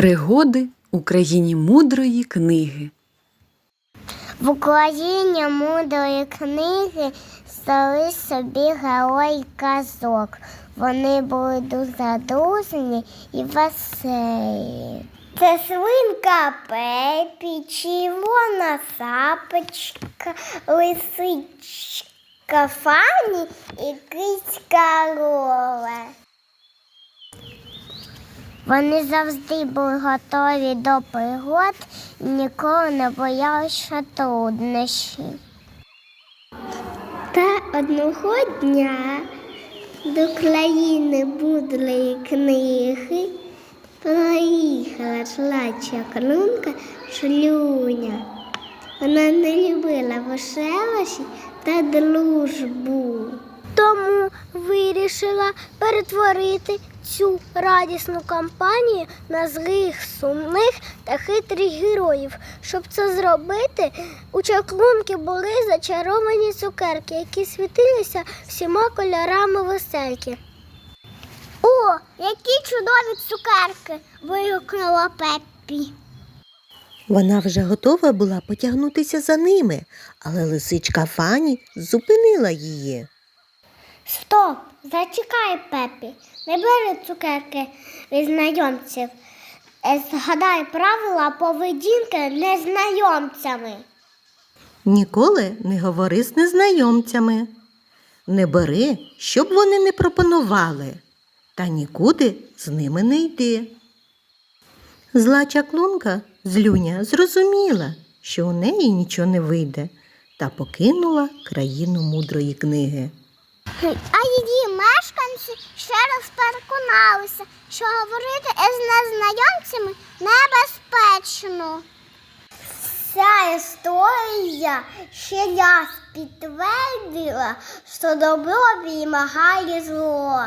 Пригоди у країні мудрої книги. В Україні мудрої книги стали собі герої казок. Вони були дуже дружні і веселі. Це свинка Пепі, червона сапочка, лисичка Фані і кицька Лола. Вони завжди були готові до пригод і ніколи не боялися труднощів. Та одного дня до країни мудрої книги проїхала злача клунка шлюня. Вона не любила веселощі та дружбу. Тому вирішила перетворити цю радісну кампанію на злих, сумних та хитрих героїв. Щоб це зробити, у чаклунки були зачаровані цукерки, які світилися всіма кольорами весельки. О, які чудові цукерки! вигукнула Пеппі. Вона вже готова була потягнутися за ними, але лисичка Фані зупинила її. Стоп! Зачекай, Пепі. Не бери цукерки від знайомців. Е, Згадай правила поведінки незнайомцями. Ніколи не говори з незнайомцями. Не бери, щоб вони не пропонували, та нікуди з ними не йди. Зла чаклунка злюня зрозуміла, що у неї нічого не вийде, та покинула країну мудрої книги. А її мешканці ще раз переконалися, що говорити із незнайомцями небезпечно. Ця історія ще раз підтвердила, що добро вимагає зло.